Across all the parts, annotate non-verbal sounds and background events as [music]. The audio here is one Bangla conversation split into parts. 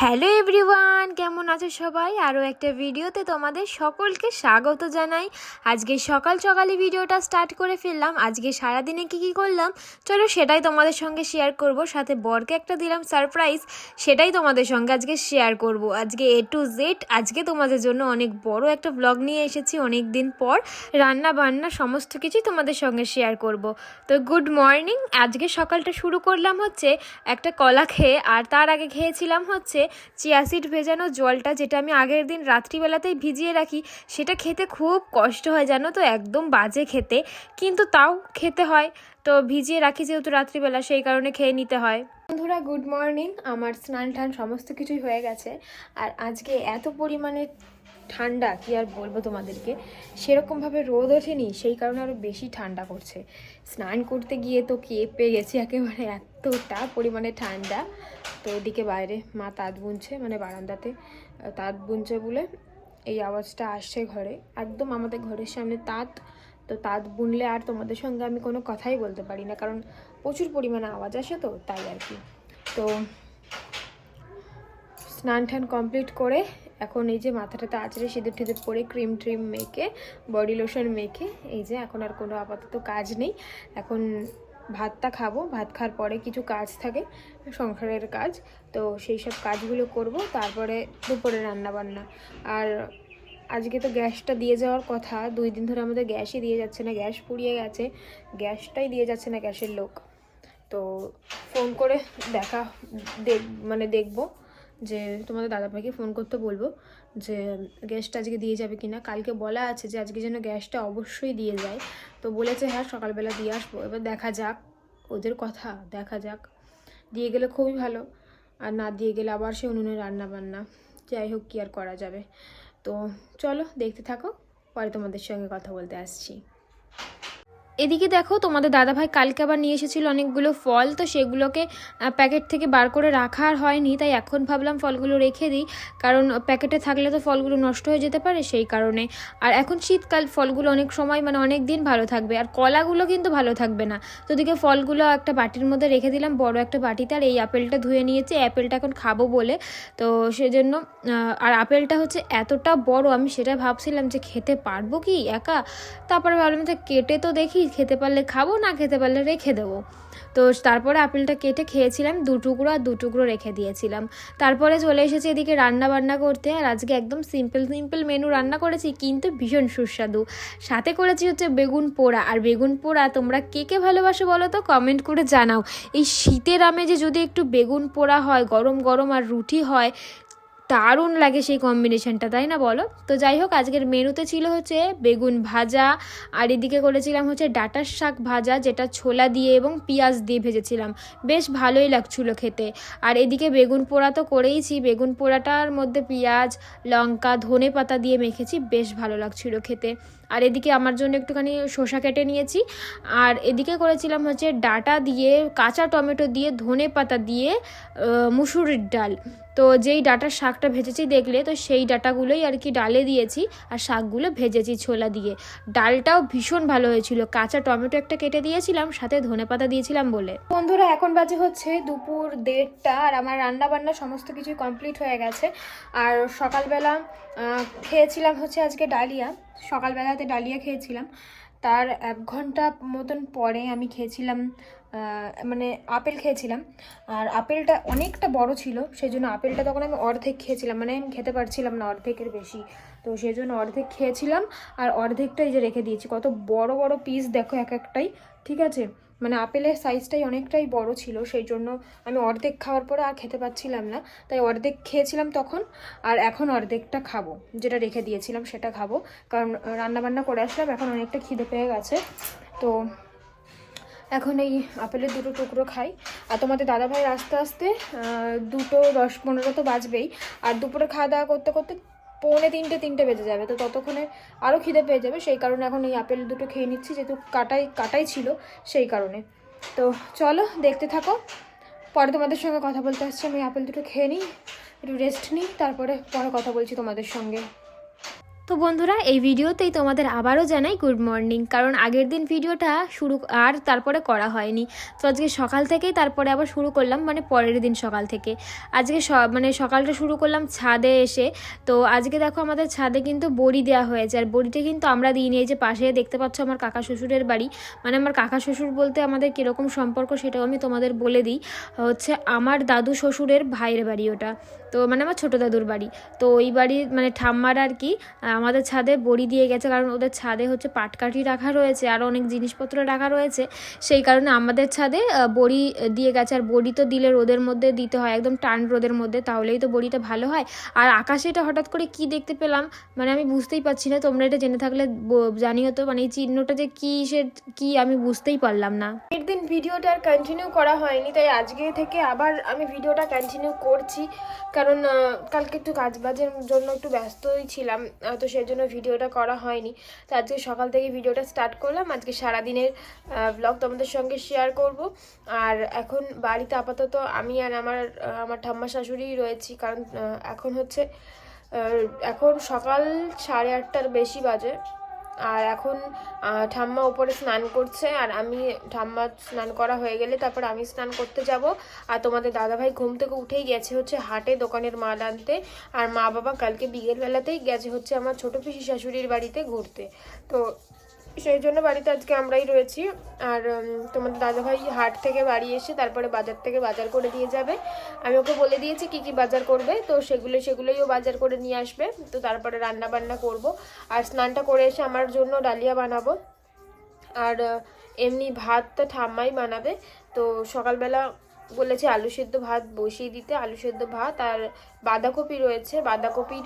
হ্যালো এভরিওয়ান, কেমন আছো সবাই? আরও একটা ভিডিওতে তোমাদের সকলকে স্বাগত জানাই। আজকে সকাল সকালে ভিডিওটা স্টার্ট করে ফেললাম। আজকে সারাদিনে কি কি করলাম? চলো সেটাই তোমাদের সঙ্গে শেয়ার করব। সাথে বরকে একটা দিলাম সারপ্রাইজ, সেটাই তোমাদের সঙ্গে আজকে শেয়ার করব। আজকে এ টু জেড আজকে তোমাদের জন্য অনেক বড় একটা ব্লগ নিয়ে এসেছি। অনেক দিন পর রান্না বান্না সমস্ত কিছুই তোমাদের সঙ্গে শেয়ার করব। তো গুড মর্নিং আজকে সকালটা শুরু করলাম হচ্ছে একটা কলা খেয়ে, আর তার আগে খেয়েছিলাম হচ্ছে চিয়াসিড ভেজানো জলটা যেটা আমি আগের দিন রাত্রিবেলাতেই ভিজিয়ে রাখি, সেটা খেতে খুব কষ্ট হয় জানো তো? একদম বাজে খেতে। কিন্তু তাও খেতে হয়। তো ভিজিয়ে রাখি যেহেতু রাত্রিবেলা, সেই কারণে খেয়ে নিতে হয়। বন্ধুরা গুড মর্নিং আমার স্নান টান সমস্ত কিছুই হয়ে গেছে। আর আজকে এত পরিমাণে ঠান্ডা, কি আর বলব তোমাদেরকে? সেরকমভাবে রোদ ওঠেনি, সেই কারণে আরও বেশি ঠান্ডা করছে স্নান করতে গিয়ে তো কেঁপে গেছি একেবারে, এতটা পরিমাণে ঠান্ডা। তো ওদিকে বাইরে মা তাঁত বুনছে মানে বারান্দাতে তাঁত বুনছে বলে এই আওয়াজটা আসছে ঘরে। একদম আমাদের ঘরের সামনে তাঁত। তো তাঁত বুনলে আর তোমাদের সঙ্গে আমি কোনো কথাই বলতে পারি না, কারণ প্রচুর পরিমাণে আওয়াজ আসে তো, তাই আর কি। তো স্নান টান কমপ্লিট করে এখন এই যে মাথাটাতে আঁচড়ে সিঁদুর টিঁদুর পরে ক্রিম ট্রিম মেখে বডি লোশন মেখে, এই যে এখন আর কোনো আপাতত কাজ নেই। এখন ভাতটা খাব, ভাত খাওয়ার পরে কিছু কাজ থাকে, সংসারের কাজ, তো সেই সব কাজগুলো করব, তারপরে দুপুরে রান্না বান্না আর আজকে তো গ্যাসটা দিয়ে যাওয়ার কথা, দুই দিন ধরে আমাদের গ্যাসই দিয়ে যাচ্ছে না, গ্যাস পুড়িয়ে গেছে, গ্যাসটাই দিয়ে যাচ্ছে না গ্যাসের লোক। তো ফোন করে দেখা, দেখ মানে দেখব যে তোমাদের দাদাভাইকে ফোন করতে বলব যে গ্যাসটা আজকে দিয়ে যাবে কিনা। কালকে বলা আছে যে আজকে যেন গ্যাসটা অবশ্যই দিয়ে যায়। তো বলেছে হ্যাঁ সকালবেলা দিয়ে আসব। এবার দেখা যাক, ওদের কথা, দেখা যাক। দিয়ে গেলে খুবই ভালো, আর না দিয়ে গেলে আবার সে উনুনে রান্না বান্না যাই হোক, কি আর করা যাবে। তো চলো, দেখতে থাকো, পরে তোমাদের সঙ্গে কথা বলতে আসছি। এদিকে দেখো, তোমাদের দাদাভাই কালকে আবার নিয়ে এসেছিল অনেকগুলো ফল, তো সেগুলোকে প্যাকেট থেকে বার করে রাখা আর হয়নি, তাই এখন ভাবলাম ফলগুলো রেখে দিই, কারণ প্যাকেটে থাকলে তো ফলগুলো নষ্ট হয়ে যেতে পারে সেই কারণে। আর এখন শীতকাল, ফলগুলো অনেক সময় মানে অনেক দিন ভালো থাকবে, আর কলাগুলো কিন্তু ভালো থাকবে না। তো ওদিকে ফলগুলো একটা বাটির মধ্যে রেখে দিলাম, বড় একটা বাটিতে, আর এই আপেলটা ধুয়ে নিয়েছি অ্যাপেলটা এখন খাব বলে। তো সেজন্য আর আপেলটা হচ্ছে এতটা বড়, আমি সেটা ভাবছিলাম যে খেতে পারব কি একা? তারপরে ভাবলাম যে কেটে তো দেখি খেতে পারলে খাব, না খেতে পারলে রেখে দেবো। তো তারপরে আপেলটা কেটে খেয়েছিলাম, দু টুকরো আর দু টুকরো রেখে দিয়েছিলাম। তারপরে চলে এসেছি এদিকে রান্না বান্না করতে, আর আজকে একদম সিম্পল সিম্পল মেনু রান্না করেছি, কিন্তু ভীষণ সুস্বাদু। সাথে করেছি হচ্ছে বেগুন পোড়া, আর বেগুন পোড়া তোমরা কে কে ভালোবাসো বলো তো কমেন্ট করে জানাও। এই শীতের আমেজে যদি একটু বেগুন পোড়া হয়, গরম গরম আর রুটি হয় দারুণ লাগে সেই কম্বিনেশনটা তাই না বলো? তো যাই হোক, আজকের মেনুতে ছিল হচ্ছে বেগুন ভাজা, আর এদিকে করেছিলাম হচ্ছে ডাটার শাক ভাজা, যেটা ছোলা দিয়ে এবং পেঁয়াজ দিয়ে ভেজেছিলাম। বেশ ভালোই লাগছিল খেতে। আর এদিকে বেগুন পোড়া তো করেইছি, বেগুন পোড়াটার মধ্যে পেঁয়াজ, লঙ্কা ধনে পাতা দিয়ে মেখেছি, বেশ ভালো লাগছিল খেতে। আর এদিকে আমার জন্য একটুখানি শসা কেটে নিয়েছি। আর এদিকে করেছিলাম হচ্ছে ডাটা দিয়ে, কাঁচা টমেটো দিয়ে, ধনে পাতা দিয়ে মুসুরির ডাল। তো যেই ডাটার শাকটা ভেজেছি দেখলে, তো সেই ডাটাগুলোই আর কি ডালে দিয়েছি আর শাকগুলো ভেজেছি ছোলা দিয়ে। ডালটাও ভীষণ ভালো হয়েছিল। কাঁচা টমেটো একটা কেটে দিয়েছিলাম, সাথে ধনেপাতা দিয়েছিলাম বলে। বন্ধুরা, এখন বাজে হচ্ছে দুপুর দেড়টা আর আমার রান্না বান্না সমস্ত কিছুই কমপ্লিট হয়ে গেছে। আর সকালবেলা খেয়েছিলাম হচ্ছে আজকে ডালিয়া। সকালবেলাতে ডালিয়া খেয়েছিলাম। তার এক ঘণ্টা মতন পরে আমি খেয়েছিলাম মানে আপেল খেয়েছিলাম। আর আপেলটা অনেকটা বড় ছিল সেই জন্য আপেলটা তখন আমি অর্ধেক খেয়েছিলাম। মানে আমি খেতে পারছিলাম না অর্ধেকের বেশি। তো সেই জন্য অর্ধেক খেয়েছিলাম, আর অর্ধেকটা এই যে রেখে দিয়েছি। কত বড় বড় পিস দেখো এক একটাই, ঠিক আছে? মানে আপেলের সাইজটাই অনেকটাই বড় ছিল সেই জন্য আমি অর্ধেক খাওয়ার পরে আর খেতে পাচ্ছিলাম না। তাই অর্ধেক খেয়েছিলাম তখন, আর এখন অর্ধেকটা খাব। যেটা রেখে দিয়েছিলাম সেটা খাব। কারণ রান্না বান্না করে আসলাম, এখন অনেকটা খিদে পেয়ে গেছে। তো এখন এই আপেলের দুটো টুকরো খাই। আর তোমাদের দাদাভাই আস্তে আস্তে দুটো দশ পনেরো তো বাজবেই। আর দুপুরে খাওয়া দাওয়া করতে করতে পৌনে তিনটে তিনটে বেজে যাবে। তো ততক্ষণে আরও খিদে পেয়ে যাবে, সেই কারণে এখন এই আপেল দুটো খেয়ে নিচ্ছি, যেহেতু কাটাই কাটাই ছিল সেই কারণে। তো চলো, দেখতে থাকো। পরে তোমাদের সঙ্গে কথা বলতে আসছি। আমি আপেল দুটো খেয়ে নিই, একটু রেস্ট নিই, তারপরে, পরে কথা বলছি তোমাদের সঙ্গে। তো বন্ধুরা, এই ভিডিওতেই তোমাদের আবারও জানাই গুড মর্নিং কারণ আগের দিন ভিডিওটা শুরু আর তারপরে করা হয়নি। তো আজকে সকাল থেকেই তারপরে আবার শুরু করলাম মানে পরের দিন সকাল থেকে। আজকে মানে সকালটা শুরু করলাম ছাদে এসে। তো আজকে দেখো আমাদের ছাদে কিন্তু বড়ি দেওয়া হয়েছে। আর বড়িটা কিন্তু আমরা দিইনি। এই যে পাশে দেখতে পাচ্ছ আমার কাকা শ্বশুরের বাড়ি। মানে আমার কাকা শ্বশুর বলতে আমাদের কীরকম সম্পর্ক সেটাও আমি তোমাদের বলে দিই। হচ্ছে আমার দাদু শ্বশুরের ভাইয়ের বাড়ি ওটা। তো মানে আমার ছোটো দাদুর বাড়ি। তো ওই বাড়ির মানে ঠাম্মার আর কি আমাদের ছাদে বড়ি দিয়ে গেছে কারণ ওদের ছাদে হচ্ছে পাটকাঠি রাখা রয়েছে, আর অনেক জিনিসপত্র রাখা রয়েছে। সেই কারণে আমাদের ছাদে বড়ি দিয়ে গেছে। আর বড়ি তো দিলে রোদের মধ্যে দিতে হয়, একদম টান রোদের মধ্যে, তাহলেই তো বড়িটা ভালো হয়। আর আকাশে এটা হঠাৎ করে কি দেখতে পেলাম মানে আমি বুঝতেই পারছি না, তোমরা এটা জেনে থাকলে জানিও তো মানে এই চিহ্নটা যে কী সে, কী আমি বুঝতেই পারলাম না। এর দিন ভিডিওটা আর কন্টিনিউ করা হয়নি, তাই আজকে থেকে আবার আমি ভিডিওটা কন্টিনিউ করছি। কারণ কালকে একটু কাজ বাজের জন্য একটু ব্যস্তই ছিলাম তো সেই জন্য ভিডিওটা করা হয়নি। তো আজকে সকাল থেকে ভিডিওটা স্টার্ট করলাম, আজকে সারাদিনের ব্লগ তোমাদের সঙ্গে শেয়ার করব। আর এখন বাড়িতে আপাতত আমি আর আমার আমার ঠাম্মা শাশুড়ি রয়েছি, কারণ এখন হচ্ছে এখন সকাল সাড়ে আটটার বেশি বাজে। আর এখন ঠাম্মা ওপরে স্নান করছে আর আমি, ঠাম্মা স্নান করা হয়ে গেলে তারপর আমি স্নান করতে যাব। আর তোমাদের দাদাভাই ঘুম থেকে উঠেই গেছে হচ্ছে হাটে দোকানের মাল আনতে। আর মা বাবা কালকে বিকেলবেলাতেই গেছে হচ্ছে আমার ছোটো পিসি শাশুড়ির বাড়িতে ঘুরতে। তো সেই জন্য বাড়িতে আজকে আমরাই রয়েছি। আর তোমাদের দাদাভাই হাট থেকে বাড়ি এসে তারপরে বাজার থেকে বাজার করে দিয়ে যাবে। আমি ওকে বলে দিয়েছি কি কি বাজার করবে, তো সেগুলো, সেগুলোই ও বাজার করে নিয়ে আসবে। তো তারপরে রান্না বান্না করব। আর স্নানটা করে এসে আমার জন্য ডালিয়া বানাবো। আর, এমনি ভাতটা ঠাম্মাই বানাবে। তো সকালবেলা বলেছে আলু সেদ্ধ ভাত বসিয়ে দিতে, আলু সেদ্ধ ভাত। আর বাঁধাকপি রয়েছে, বাঁধাকপির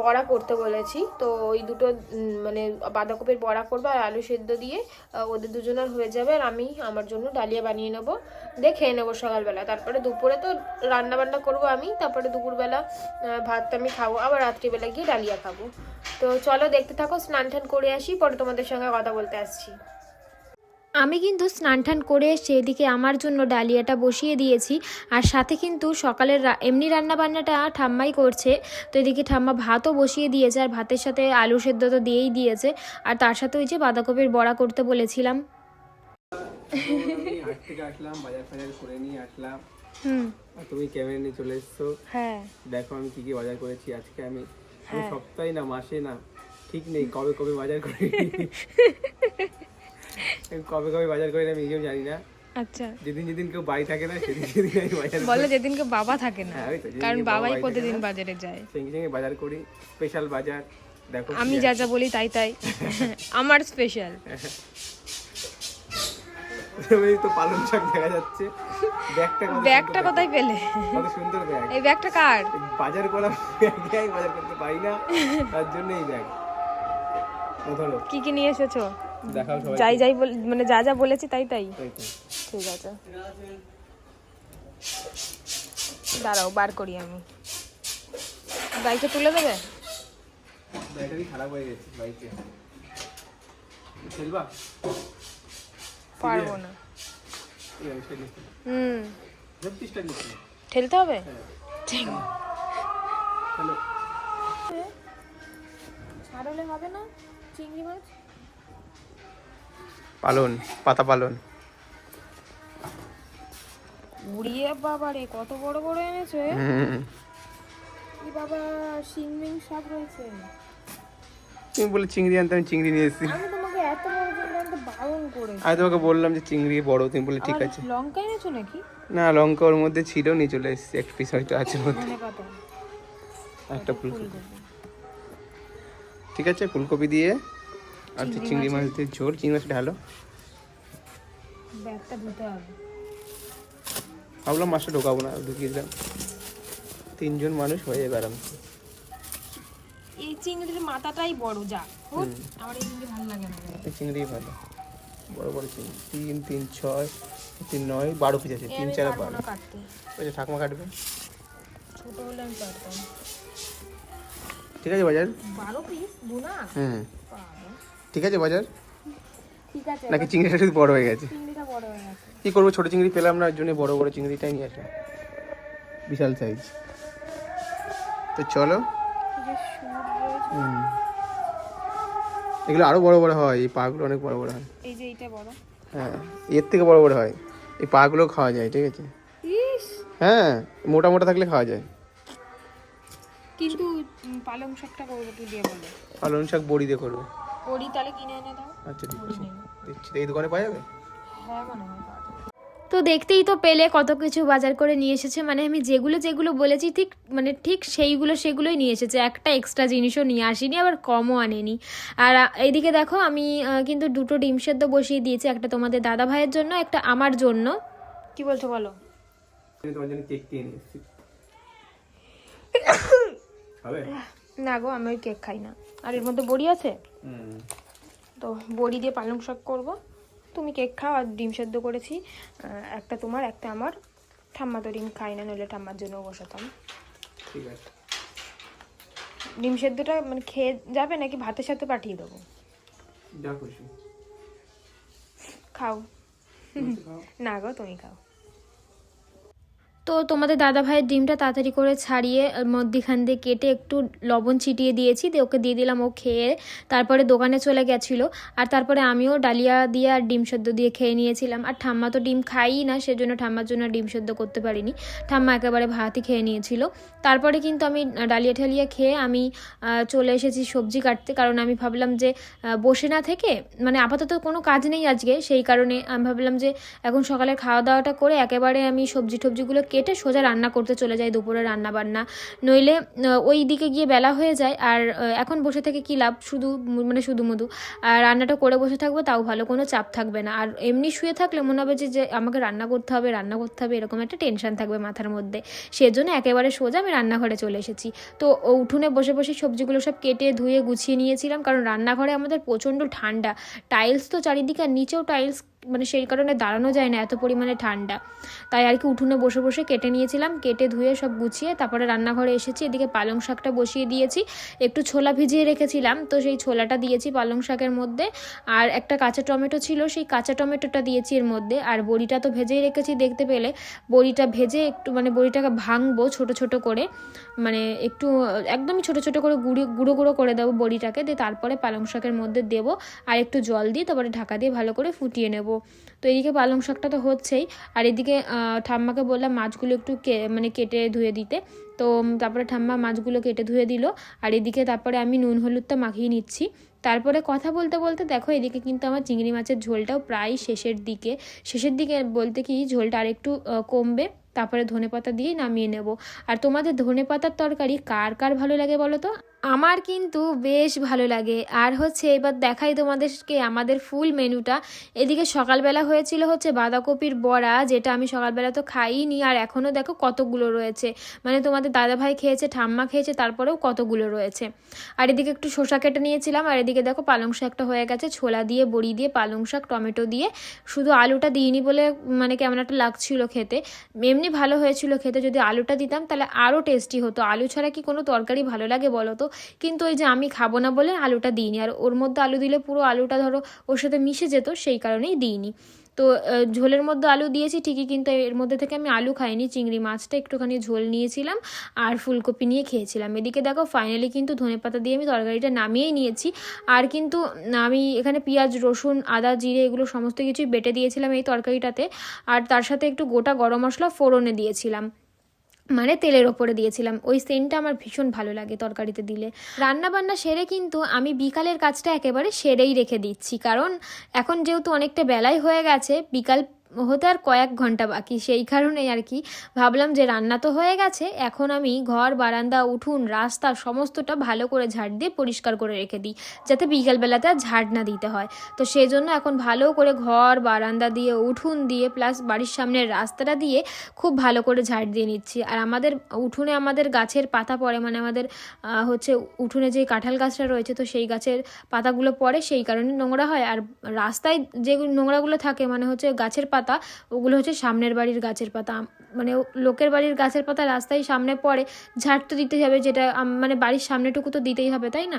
বড়া করতে বলেছি। তো ওই দুটো মানে বাঁধাকপির বড়া করব আর আলু সেদ্ধ দিয়ে ওদের দুজনের হয়ে যাবে আর আমি আমার জন্য ডালিয়া বানিয়ে নেব। দিয়ে খেয়ে নেব সকালবেলা। তারপরে দুপুরে তো রান্না বান্না করব আমি, তারপরে দুপুরবেলা ভাতটা আমি খাব, আবার রাত্রিবেলা গিয়ে ডালিয়া খাব। তো চলো দেখতে থাকো স্নান টান করে আসি, পরে তোমাদের সঙ্গে কথা বলতে আসছি। আমি কিন্তু স্নান টান করে এসে এদিকে আমার জন্য ডালিয়াটা বসিয়ে দিয়েছি। আর সাথে কিন্তু সকালের এমনি রান্না বান্নাটা ঠাম্মাই করছে। তো এদিকে ঠাম্মা ভাতও বসিয়ে দিয়েছে আর ভাতের সাথে আলু সেদ্ধ তো দিয়েই দিয়েছে। আর তার সাথে ওই যে বাঁধাকপির বড়া করতে বলেছিলাম। আমি হাট থেকে আসলাম বাজার ফাজার করে নিয়ে আসলাম। হুম। তুমি ক্যামেরা নিয়ে চলে এসছো। হ্যাঁ। দেখো আমি কি কি বাজার করেছি আজকে আমি। আমি সপ্তাহে না মাসে না ঠিক নেই কবে কবে বাজার করি। [laughs] কবে কবে বাজার করি আমি নিজেও জানি না। আচ্ছা। যেদিন যেদিন কেউ বাড়ি থাকে না সেদিন সেদিন আমি বাজার। বলে যেদিনকে বাবা থাকে না হ্যাঁ, কারণ বাবাই প্রতিদিন বাজারে যায়। সঙ্গে সঙ্গে বাজার করি স্পেশাল বাজার দেখো আমি যা যা বলি তাই তাই আমার স্পেশাল তো পালং শাক দেখা যাচ্ছে। ব্যাগটা ব্যাগটা কোথায় পেলে? কত সুন্দর ব্যাগ। এই ব্যাগটা কার? বাজার করা ব্যাগে আমি বাজার করতে পারি না তার জন্য এই ব্যাগ। ধরো। কি কি নিয়ে এসেছ? যাই যাই মানে যা যা বলেছি তাই তাই? ঠিক আছে। দাঁড়াও বার করি আমি। বাইকে তুলে দেবে? ব্যাটারি খারাপ হয়ে গেছে বাইকে? খেলবা পারব না। হুম। ঠেলতে হবে? ঠিক। ছাড়লে হবে না? চিংড়ি মাছ? পালন পাতা পালন। উড়িয়ে বাবা রে কত বড় বড় এনেছো? কি বাবা শিংমিং সব রয়েছে? তুমি বলে চিংড়ি আনতে আমি চিংড়ি নিয়ে এসেছি। আমি তোমাকে এত বড় জন্য আনতে বারণ করে আমি তোমাকে বললাম যে চিংড়ি বড় তুমি বলে ঠিক আছে। লঙ্কা এনেছো নাকি? না লঙ্কা ওর মধ্যে ছিল নিয়ে চলে এসেছি। এক পিস হয়তো আছে মধ্যে। একটা ফুলকপি। ঠিক আছে ফুলকপি দিয়ে আর হচ্ছে চিংড়ি মাছ দিয়ে ঝোল চিংড়ি মাছ ঢালো ব্যাগটা ধুতে হবে। ভাবলাম মাছটা ঢোকাবো না ঢুকিয়ে দিলাম। তিনজন মানুষ হয়ে যাবে আরামসে। এই চিংড়ির মাথাটাই বড় যা আমার এই চিংড়ি ভালো লাগে না। এই চিংড়ি ভালো। বড় বড় চিংড়ি। তিন তিন ছয় তিন নয় বারো পিস আছে তিন চার বারো। ওই যে ঠাকুমা কাটবে। ছোট হলে আমি পারতাম ঠিক আছে বাজার? বারো পিস বুনা বাবা। ঠিক আছে বাজার? ঠিক আছে নাকি চিংড়িটা শুধু বড় হয়ে গেছে? চিংড়িটা বড় হয়ে গেছে। কি করব ছোট চিংড়ি পেলাম না ওর জন্য বড় বড় চিংড়িটাই নিয়ে আসলাম। বিশাল সাইজ তো চলো। এগুলো আরও বড় বড় হয় এই পাগুলো অনেক বড় বড় হয়। এই যে এইটা বড়। হ্যাঁ এর থেকে বড় বড় হয়। এই পাগুলো খাওয়া যায় ঠিক আছে? হ্যাঁ মোটা মোটা থাকলে খাওয়া যায়। কিন্তু পালং শাকটা করব কি দিয়ে বলো। পালং শাক বড়ি দিয়ে করবে। বড়ি তাহলে কিনে এনে দাও। আচ্ছা ঠিক আছে। দিচ্ছি এই দোকানে পাওয়া যাবে? হ্যাঁ মনে হয় পাওয়া যাবে। তো দেখতেই তো পেলে কত কিছু বাজার করে নিয়ে এসেছে। মানে আমি যেগুলো যেগুলো বলেছি ঠিক মানে ঠিক সেইগুলো সেগুলোই নিয়ে এসেছে। একটা এক্সট্রা জিনিসও নিয়ে আসিনি আবার কমও আনেনি। আর এইদিকে দেখো আমি কিন্তু দুটো ডিম সেদ্ধ বসিয়ে দিয়েছি একটা তোমাদের দাদা ভাইয়ের জন্য একটা আমার জন্য। কি বলছো বলো? [coughs] না গো আমি ওই কেক খাই না। আর এর মধ্যে বড়ি আছে? তো বড়ি দিয়ে পালং শাক করব। তুমি কেক খাও আর ডিম সেদ্ধ করেছি। একটা তোমার একটা আমার। ঠাম্মা তো ডিম খাই না নইলে ঠাম্মার জন্য বসাতাম। ঠিক আছে। ডিম সেদ্ধটা মানে খেয়ে যাবে নাকি ভাতের সাথে পাঠিয়ে দেবো? যা খুশি খাও। না গো তুমি খাও। তো তোমাদের দাদা ভাইয়ের ডিমটা তাড়াতাড়ি করে ছাড়িয়ে মধ্যিখান দিয়ে কেটে একটু লবণ ছিটিয়ে দিয়েছি, দিয়ে ওকে দিয়ে দিলাম, ও খেয়ে তারপরে দোকানে চলে গেছিল। আর তারপরে আমিও ডালিয়া দিয়ে আর ডিম সেদ্ধ দিয়ে খেয়ে নিয়েছিলাম। আর ঠাম্মা তো ডিম খাইই না, সেজন্য ঠাম্মার জন্য ডিম সেদ্ধ করতে পারিনি। ঠাম্মা একেবারে ভাতই খেয়ে নিয়েছিল। তারপরে কিন্তু আমি ডালিয়া ঠালিয়া খেয়ে আমি চলে এসেছি সবজি কাটতে। কারণ আমি ভাবলাম যে বসে না থেকে মানে আপাতত কোনো কাজ নেই আজকে, সেই কারণে আমি ভাবলাম যে, এখন সকালে খাওয়া দাওয়াটা করে একেবারে আমি সবজি টবজিগুলো কেটে সোজা রান্না করতে চলে যাই দুপুরে রান্না বান্না নইলে ওই দিকে গিয়ে বেলা হয়ে যায় আর এখন বসে থেকে কী লাভ? শুধু মানে শুধু মধু। আর রান্নাটা করে বসে থাকব তাও ভালো, কোনো চাপ থাকবে না। আর এমনি শুয়ে থাকলে মনে হবে যে যে আমাকে রান্না করতে হবে, রান্না করতে হবে, এরকম একটা টেনশন থাকবে মাথার মধ্যে। সেজন্য একেবারে সোজা আমি রান্নাঘরে চলে এসেছি। তো উঠোনে বসে বসে সবজিগুলো সব কেটে, ধুয়ে, গুছিয়ে নিয়েছিলাম, কারণ রান্নাঘরে আমাদের প্রচণ্ড ঠান্ডা। টাইলস তো চারিদিকে আর নিচেও টাইলস মানে সেই কারণে দাঁড়ানো যায় না, এত পরিমাণে ঠান্ডা। তাই আর কি উঠোনে বসে বসে কেটে নিয়েছিলাম, কেটে ধুয়ে সব গুছিয়ে তারপরে রান্নাঘরে এসেছি, এদিকে পালং শাকটা বসিয়ে দিয়েছি। একটু ছোলা ভিজিয়ে রেখেছিলাম, তো সেই ছোলাটা দিয়েছি পালং শাকের মধ্যে। আর একটা কাঁচা টমেটো ছিল, সেই কাঁচা টমেটোটা দিয়েছি এর মধ্যে। আর বড়িটা তো ভেজেই রেখেছি দেখতে পেলে। বড়িটা ভেজে একটু মানে বড়িটাকে ভাঙবো ছোট ছোট করে। মানে একটু, একদমই ছোট ছোট করে গুঁড়ো গুঁড়ো গুঁড়ো করে দেবো বড়িটাকে। দিয়ে তারপরে পালং শাকের মধ্যে দেবো। আর একটু জল দিয়ে তারপরে ঢাকা দিয়ে ভালো করে ফুটিয়ে নেব। তো এদিকে পালং শাকটা তো হচ্ছেই। আর এদিকে ঠাম্মাকে বললাম মাছগুলো একটু মানে কেটে ধুয়ে দিতে। তো তারপরে ঠাম্মা মাছগুলো কেটে ধুয়ে দিল। আর এদিকে তারপরে আমি নুন হলুদটা মাখিয়ে নিচ্ছি। তারপরে কথা বলতে বলতে দেখো এদিকে কিন্তু আমার চিংড়ি মাছের ঝোলটাও প্রায় শেষের দিকে। শেষের দিকে বলতে কি ঝোলটা আরেকটু আহ, কমবে। তারপরে ধনেপাতা দিয়েই নামিয়ে নেব। আর তোমাদের ধনেপাতার তরকারি কার কার ভালো লাগে বলো তো? আমার কিন্তু বেশ ভালো লাগে। আর হচ্ছে এবার দেখাই তোমাদেরকে আমাদের ফুল মেনুটা। এদিকে সকালবেলা হয়েছিল হচ্ছে বাঁধাকপির বড়া, যেটা আমি সকালবেলা তো খাইনি। আর এখনও দেখো কতগুলো রয়েছে। মানে তোমাদের দাদাভাই খেয়েছে, ঠাম্মা খেয়েছে, তারপরেও কতগুলো রয়েছে। আর এদিকে একটু শসা কেটে নিয়েছিলাম। আর এদিকে দেখো পালং শাকটা হয়ে গেছে। ছোলা দিয়ে, বড়ি দিয়ে, পালং শাক, টমেটো দিয়ে। শুধু আলুটা দিইনি বলে মানে কেমন একটা লাগছিল খেতে। এমনি ভালো হয়েছিল খেতে। যদি আলুটা দিতাম তাহলে আরও টেস্টি হতো। আলু ছাড়া কি কোনো তরকারি ভালো লাগে বলো তো? কিন্তু ওই যে আমি খাব না বলে আলুটা দিইনি। আর ওর মধ্যে আলু দিলে পুরো আলুটা ধরো ওর সাথে মিশে যেত, সেই কারণেই দিইনি। তো ঝোলের মধ্যে আলু দিয়েছি ঠিকই, কিন্তু এর মধ্যে থেকে আমি আলু খাইনি, চিংড়ি মাছটা একটুখানি ঝোল নিয়েছিলাম আর ফুলকপি নিয়ে খেয়েছিলাম। এদিকে দেখো ফাইনালি কিন্তু ধনেপাতা দিয়ে আমি তরকারিটা নামিয়েই নিয়েছি। আর কিন্তু আমি এখানে পেঁয়াজ, রসুন, আদা, জিরে এগুলো সমস্ত কিছুই বেটে দিয়েছিলাম এই তরকারিটাতে। আর তার সাথে একটু গোটা গরম মশলা ফোড়নে দিয়েছিলাম। মানে তেলের ওপরে দিয়েছিলাম। ওই সেন্টটা আমার ভীষণ ভালো লাগে তরকারিতে দিলে। রান্না বান্না সেরে কিন্তু আমি বিকালের কাজটা একেবারে সেরেই রেখে দিচ্ছি। কারণ এখন যেহেতু অনেকটা বেলাই হয়ে গেছে, বিকাল হতে আর কয়েক ঘণ্টা বাকি। সেই কারণেই আর কি ভাবলাম যে রান্না তো হয়ে গেছে, এখন আমি ঘর, বারান্দা, উঠুন, রাস্তা সমস্তটা ভালো করে ঝাড় দিয়ে পরিষ্কার করে রেখে দিই, যাতে বিকালবেলাতে আর ঝাড় না দিতে হয়। তো সেই জন্য এখন ভালো করে ঘর, বারান্দা দিয়ে, উঠুন দিয়ে প্লাস বাড়ির সামনের রাস্তাটা দিয়ে খুব ভালো করে ঝাড় দিয়ে নিচ্ছি। আর আমাদের উঠোনে আমাদের গাছের পাতা পড়ে মানে আমাদের হচ্ছে উঠোনে যে কাঁঠাল গাছটা রয়েছে, তো সেই গাছের পাতাগুলো পড়ে, সেই কারণে নোংরা হয়। আর রাস্তায় যে নোংরাগুলো থাকে মানে হচ্ছে গাছের পাতা ওগুলো হচ্ছে সামনের বাড়ির গাছের পাতা মানে লোকের বাড়ির গাছের পাতা রাস্তায় সামনে পড়ে, ঝাড় তো দিতেই হবে যেটা মানে বাড়ির সামনেটুকু তো দিতেই হবে, তাই না?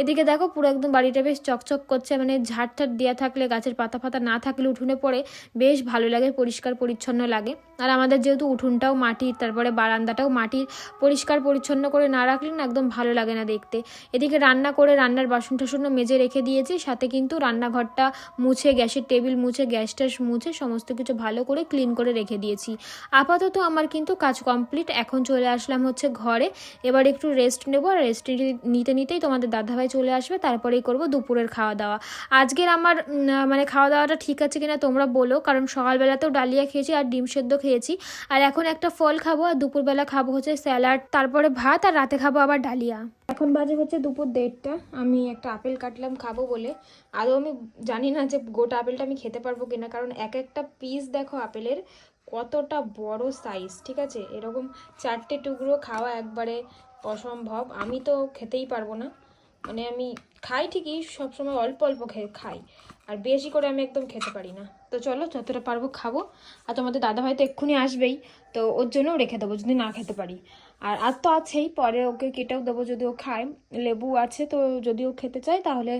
এদিকে দেখো পুরো একদম বাড়িটা বেশ চকচক করছে মানে ঝাড় টাড় দেওয়া থাকলে, গাছের পাতা ফাতা না থাকলে উঠোনে পড়ে, বেশ ভালো লাগে, পরিষ্কার পরিচ্ছন্ন লাগে। আর আমাদের যেহেতু উঠোনটাও মাটির, তারপরে বারান্দাটাও মাটির, পরিষ্কার পরিচ্ছন্ন করে না রাখলে না একদম ভালো লাগে না দেখতে। এদিকে রান্না করে রান্নার বাসন টাসনও মেজে রেখে দিয়েছি, সাথে কিন্তু রান্নাঘরটা মুছে, গ্যাসের টেবিল মুছে, গ্যাস ট্যাস মুছে, সমস্ত কিছু ভালো করে ক্লিন করে রেখে দিয়েছি। আপাতত আমার কিন্তু কাজ কমপ্লিট। এখন চলে আসলাম হচ্ছে ঘরে। এবার একটু রেস্ট নেব আর রেস্ট নিতে নিতেই তোমাদের দাদাভাই চলে আসবে, তারপরেই করব দুপুরের খাওয়া দাওয়া আজকের আমার মানে খাওয়া দাওয়াটা ঠিক আছে কিনা তোমরা বলো, কারণ সকালবেলাতেও ডালিয়া খেয়েছি আর ডিম সেদ্ধ খেয়েছি। আর এখন একটা ফল খাব আর দুপুরবেলা খাব হচ্ছে স্যালাড, তারপরে ভাত আর রাতে খাব আবার ডালিয়া। এখন বাজে হচ্ছে দুপুর দেড়টা, আমি একটা আপেল কাটলাম খাব বলে। আদৌ আমি জানি না যে গোটা আপেলটা আমি খেতে পারব কিনা, কারণ এক একটা পিস দেখো আপেলের কতটা বড় সাইজ ঠিক আছে? এরকম চারটে টুকরো খাওয়া একবারে অসম্ভব। আমি তো খেতেই পারব না। মানে আমি খাই ঠিকই, সবসময় অল্প অল্প খেয়ে খাই। আর বেশি করে আমি একদম খেতে পারি না। তো চলো, যতটা পারব খাব। আর তোমাদের দাদা ভাই তো এক্ষুনি আসবেই, তো ওর জন্যও রেখে দেবো যদি না খেতে পারি। আর আর তো আছেই, পরে ওকে কেটেও দেবো যদি ও খায়। লেবু আছে তো যদি ও খেতে চায়, তাহলে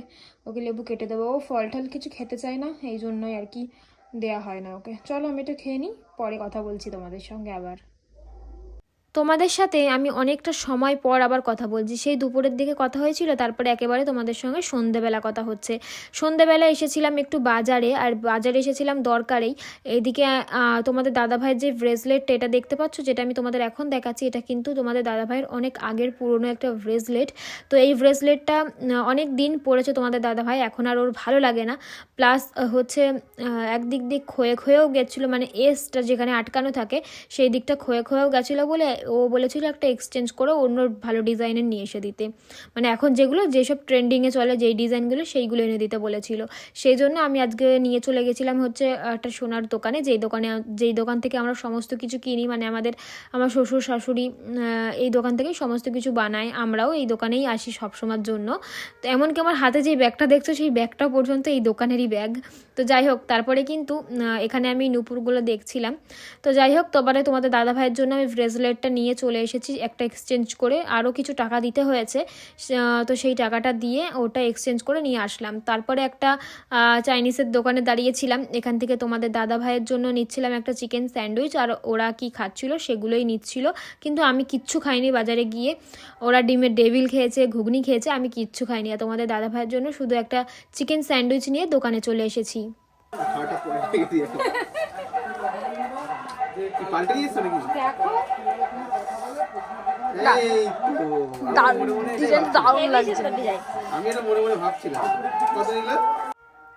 ওকে লেবু কেটে দেবো। ও ফল টল কিছু খেতে চায় না, এই জন্যই আর কি। দেয়া হয় না, ওকে? চলো আমি একটু খেয়ে নিই, পরে কথা বলছি তোমাদের সঙ্গে আবার। তোমাদের সাথে আমি অনেকটা সময় পর আবার কথা বলছি। সেই দুপুরের দিকে কথা হয়েছিল তারপরে একেবারে তোমাদের সঙ্গে সন্ধেবেলা কথা হচ্ছে। সন্ধেবেলা এসেছিলাম একটু বাজারে আর বাজারে এসেছিলাম দরকারেই। এইদিকে আহ, তোমাদের দাদাভাইয়ের যে ব্রেসলেটটা এটা দেখতে পাচ্ছ? যেটা আমি তোমাদের এখন দেখাচ্ছি এটা কিন্তু তোমাদের দাদাভাইয়ের অনেক আগের পুরনো একটা ব্রেসলেট। তো এই ব্রেসলেটটা অনেক দিন পড়েছে তোমাদের দাদাভাই এখন আর ওর ভালো লাগে না। প্লাস হচ্ছে একদিক দিক ক্ষয়ে ক্ষয়েও গেছিল মানে এসটা যেখানে আটকানো থাকে সেই দিকটা ক্ষয়ে ক্ষয়েও গেছিল বলে ও বলেছিল একটা এক্সচেঞ্জ করে অন্য ভালো ডিজাইনের নিয়ে এসে দিতে। মানে এখন যেগুলো, যেসব ট্রেন্ডিংয়ে চলে, যেই ডিজাইনগুলো সেইগুলো এনে দিতে বলেছিল। সেই জন্য আমি আজকে নিয়ে চলে গেছিলাম হচ্ছে একটা সোনার দোকানে, যেই দোকানে, যেই দোকান থেকে আমরা সমস্ত কিছু কিনি মানে আমাদের, আমার শ্বশুর, শাশুড়ি এই দোকান থেকেই সমস্ত কিছু বানায় আমরাও এই দোকানেই আসি সবসময়ের জন্য। তো এমনকি আমার হাতে যে ব্যাগটা দেখছ, সেই ব্যাগটা পর্যন্ত এই দোকানেরই ব্যাগ। তো যাই হোক, তারপরে কিন্তু এখানে আমি নুপুরগুলো দেখছিলাম। তো যাই হোক তোমাদের দাদা ভাইয়ের জন্য আমি ব্রেসলেটটা নিয়ে চলে এসেছি একটা এক্সচেঞ্জ করে। আরও কিছু টাকা দিতে হয়েছে তো সেই টাকাটা দিয়ে ওটা এক্সচেঞ্জ করে নিয়ে আসলাম। তারপরে একটা চাইনিজের দোকানে দাঁড়িয়েছিলাম। এখান থেকে তোমাদের দাদা ভাইয়ের জন্য নিচ্ছিলাম একটা চিকেন স্যান্ডউইচ আর ওরা কি খাচ্ছিল সেগুলোই নিচ্ছিল। কিন্তু আমি কিচ্ছু খাইনি বাজারে গিয়ে। ওরা ডিমের ডেভিল খেয়েছে ঘুগনি খেয়েছে আমি কিচ্ছু খাইনি। আর তোমাদের দাদা ভাইয়ের জন্য শুধু একটা চিকেন স্যান্ডউইচ নিয়ে দোকানে চলে এসেছি। হাওয়াটা [laughs] দারুণ লাগছে। আমি এটা মনে মনে ভাবছিলাম।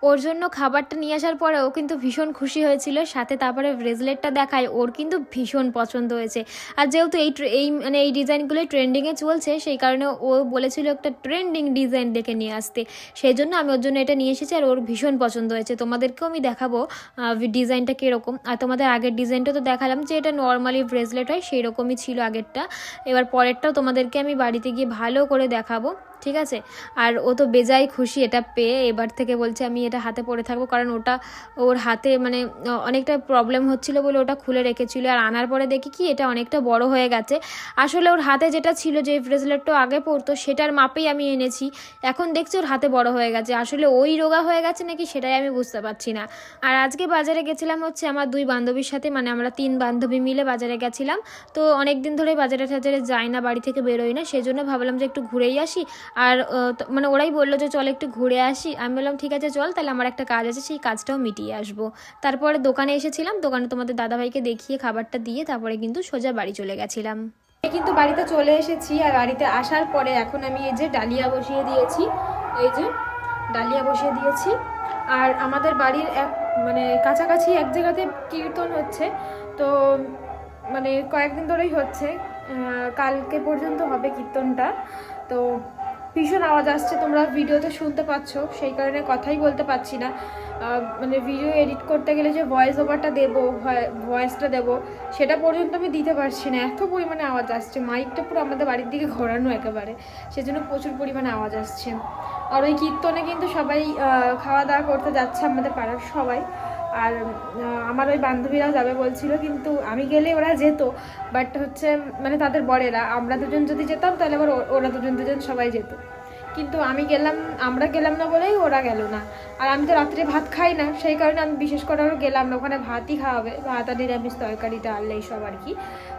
ওর জন্য খাবারটা নিয়ে আসার পরে ও কিন্তু ভীষণ খুশি হয়েছিল। সাথে তারপরে ব্রেসলেটটা দেখায়, ওর কিন্তু ভীষণ পছন্দ হয়েছে। আর যেহেতু এই এই মানে এই ডিজাইনগুলোই ট্রেন্ডিংয়ে চলছে, সেই কারণে ও বলেছিল একটা ট্রেন্ডিং ডিজাইন দেখে নিয়ে আসতে। সেই জন্য আমি ওর জন্য এটা নিয়ে এসেছি আর ওর ভীষণ পছন্দ হয়েছে। তোমাদেরকেও আমি দেখাবো ডিজাইনটা কীরকম। আর তোমাদের আগের ডিজাইনটা তো দেখালাম যে এটা নর্মালি ব্রেসলেট হয় সেই রকমই ছিল আগেরটা। এবার পরেরটাও তোমাদেরকে আমি বাড়িতে গিয়ে ভালো করে দেখাবো। ঠিক আছে? আর ও তো বেজায় খুশি, এটা পেয়ে এবার থেকে বলছে আমি এটা হাতে পরে থাকব, কারণ ওটা ওর হাতে মানে অনেকটা প্রবলেম হচ্ছিল বলে ওটা খুলে রেখেছিল। আর আনার পরে দেখি কি, এটা অনেকটা বড় হয়ে গেছে। আসলে ওর হাতে যেটা ছিল, যে ব্রেসলেটটা আগে পরতো, সেটার মাপেই আমি এনেছি। এখন দেখছি ওর হাতে বড় হয়ে গেছে। আসলে ওই রোগা হয়ে গেছে নাকি, সেটাই আমি বুঝতে পারছি না। আর আজকে বাজারে গেছিলাম হচ্ছে আমার দুই বান্ধবীর সাথে মানে আমরা তিন বান্ধবী মিলে বাজারে গেছিলাম। তো অনেক দিন ধরেই বাজারে টাজারে যাই না, বাড়ি থেকে বেরোই না সেই জন্য ভাবলাম যে একটু ঘুরেই আসি। আর মানে ওরাই বলল যে চল একটু ঘুরে আসি। আমি বললাম, ঠিক আছে, চল, তাহলে আমার একটা কাজ আছে, সেই কাজটাও মিটিয়ে আসব। তারপরে দোকানে এসেছিলাম, দোকানে তোমাদের দাদাভাইকে দেখিয়ে খাবারটা দিয়ে তারপরে কিন্তু সোজা বাড়ি চলে গেছিলাম। কিন্তু বাড়িতে চলে এসেছি আর বাড়িতে আসার পরে এখন আমি এই যে ডালিয়া বসিয়ে দিয়েছি, এই যে ডালিয়া বসিয়ে দিয়েছি। আর আমাদের বাড়ির এক মানে কাছাকাছি এক জায়গাতে কীর্তন হচ্ছে, তো মানে কয়েকদিন ধরেই হচ্ছে কালকে পর্যন্ত হবে কীর্তনটা। তো ভীষণ আওয়াজ আসছে, তোমরা ভিডিওতে শুনতে পাচ্ছ, সেই কারণে কথাই বলতে পারছি না। মানে ভিডিও এডিট করতে গেলে যে ভয়েস ওভারটা দেবো ভয়েসটা দেবো, সেটা পর্যন্ত আমি দিতে পারছি না। এত পরিমাণে আওয়াজ আসছে মাইকটা পুরো আমাদের বাড়ির দিকে ঘোরানো একেবারে, সেজন্য প্রচুর পরিমাণে আওয়াজ আসছে। আর ওই কীর্তনে কিন্তু সবাই খাওয়া দাওয়া করতে যাচ্ছে আমাদের পাড়ার সবাই। আর আমার ওই বান্ধবীরাও যাবে বলছিল, কিন্তু আমি গেলে ওরা যেত বাট হচ্ছে মানে তাদের বরেরা, আমরা দুজন যদি যেতাম, তাহলে আবার ওরা দুজন দুজন সবাই যেত। কিন্তু আমি গেলাম, আমরা গেলাম না বলেই ওরা গেল না। আর আমি তো রাত্রে ভাত খাই না, সেই কারণে আমি বিশেষ করে আরও গেলাম না, ওখানে ভাতই খাওয়াবে, ভাত আর নিরামিষ তরকারি, ডাল এইসব আর কি।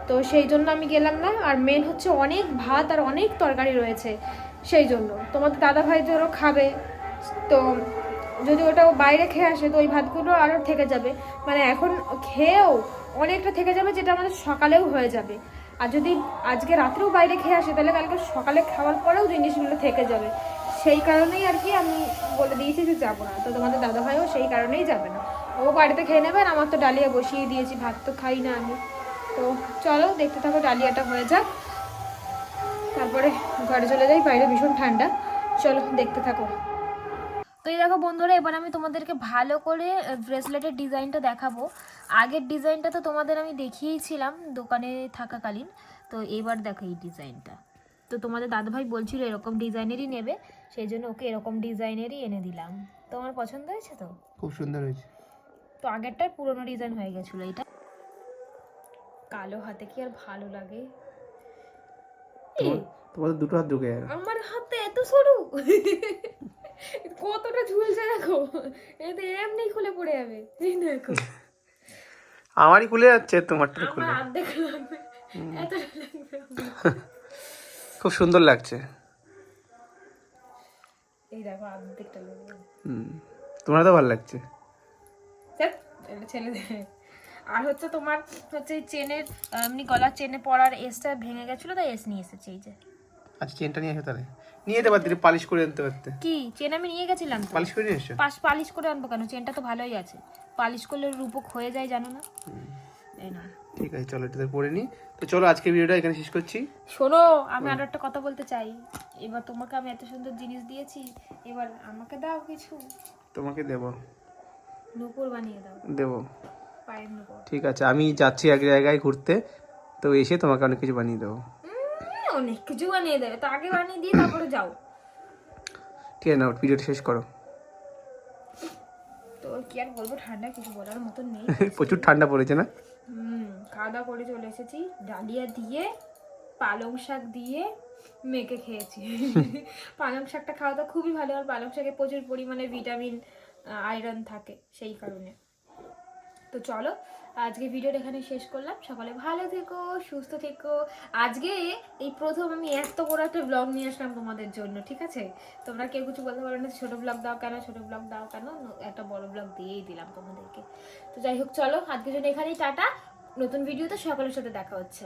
তো সেই জন্য আমি গেলাম না, আর মেন হচ্ছে অনেক ভাত আর অনেক তরকারি রয়েছে, সেই জন্য। তোমাদের দাদা ভাই ধরো খাবে, তো যদি ওটা বাইরে খেয়ে আসে, তো ওই ভাতগুলো আরও থেকে যাবে। মানে এখন খেয়েও অনেকটা থেকে যাবে, যেটা আমাদের সকালেও হয়ে যাবে। আর যদি আজকে রাত্রেও বাইরে খেয়ে আসে, তাহলে কালকে সকালে খাওয়ার পরেও জিনিসগুলো থেকে যাবে। সেই কারণেই আর কি আমি বলে দিয়েছি যে যাব না। তো তোমাদের দাদা ভাইও সেই কারণেই যাবে না। ও বাড়িতে খেয়ে নেবে, আর আমার তো ডালিয়া বসিয়ে দিয়েছি, ভাত তো খাই না আমি। তো চলো, দেখতে থাকো ডালিয়াটা হয়ে যাক। তারপরে ঘরে চলে যাই, বাইরে ভীষণ ঠান্ডা। চলো, দেখতে থাকো। তো এই দেখো বন্ধুরা এবার আমি তোমাদেরকে ভালো করে ব্রেসলেটের ডিজাইনটা দেখাবো। আগের ডিজাইনটা তো তোমাদের আমি দেখিয়েছিলাম দোকানে থাকাকালীন। তো এবার দেখো এই ডিজাইনটা। তো তোমাদের দাদাভাই বলছিল এরকম ডিজাইনেরই নেবে সেই জন্য ওকে এরকম ডিজাইনেরই এনে দিলাম। তোমার পছন্দ হয়েছে তো? খুব সুন্দর হয়েছে। তো আগেরটার পুরোনো ডিজাইন হয়ে গেছিল এটা। কালো হাতে কি আর ভালো লাগে? তোমার- তোমাদের দুটো হাত ঢুকে আমার হাতে এত সরু। [laughs] কতটা ঝুলছে দেখো। এতে এমনি খুলে পড়ে যাবে। এই দেখো। আমারই খুলে যাচ্ছে তোমারটা খুলে। খুব সুন্দর লাগছে। এই দেখো অর্ধেকটা লাগবে। হুম। তোমার তো ভালো লাগছে। ধ্যাৎ, এটা ছেলে আর হচ্ছে তোমার হচ্ছে চেনের এমনি গলার চেনে পড়ার এসটা ভেঙে গেছিল তাই এস নিয়ে এসেছে এই যে। আচ্ছা চেনটা নিয়ে এসো তাহলে। নিয়ে যেতে পারতে পালিশ করে আনতে পারতে। কি? চেন আমি নিয়ে গেছিলাম তো। পালিশ করে এসো পাশ পালিশ করে আনব কেন? চেনটা তো ভালোই আছে। পালিশ করলে রূপক হয়ে যায় জানো না? এই না ঠিক আছে চলো এটাতে পরে নিই তো চলো আজকে ভিডিওটা এখানে শেষ করছি। শোনো আমি আরও একটা কথা বলতে চাই। এবার তোমাকে আমি এত সুন্দর জিনিস দিয়েছি এবার আমাকে দাও কিছু। তোমাকে দেবো। নূপুর বানিয়ে দাও। দেবো। পায়ের নূপুর। ঠিক আছে আমি যাচ্ছি এক জায়গায় ঘুরতে। তো এসে তোমাকে অনেক কিছু বানিয়ে দেবো। অনেক কিছু বানিয়ে দেবে তো আগে বানিয়ে দিয়ে তারপরে যাও। ঠিক আছে না ভিডিওটা শেষ করো। তো কি আর বলব ঠান্ডা কিছু বলার মতন নেই। [laughs] প্রচুর ঠান্ডা পড়েছে না? হুম খাওয়া দাওয়া করে চলে এসেছি ডালিয়া দিয়ে পালং শাক দিয়ে মেখে খেয়েছি। [laughs] পালং শাকটা খাওয়া তো খুবই ভালো আর পালং শাকে প্রচুর পরিমাণে ভিটামিন আয়রন থাকে সেই কারণে। তো চলো আজকে ভিডিওটা এখানে শেষ করলাম। সকালে ভালো থেকো, সুস্থ থেকো। আজকে এই প্রথম আমি এত বড় একটা ব্লগ নিয়ে আসলাম তোমাদের জন্য, ঠিক আছে? তোমরা কেউ কিছু বলতে পারো না ছোটো ব্লগ দাও কেন, ছোটো ব্লগ দাও কেন একটা বড় ব্লগ দিয়েই দিলাম তোমাদেরকে। তো যাই হোক, চলো, আজকের জন্য এখানেই, টাটা। নতুন ভিডিও তো সকলের সাথে দেখা হচ্ছে।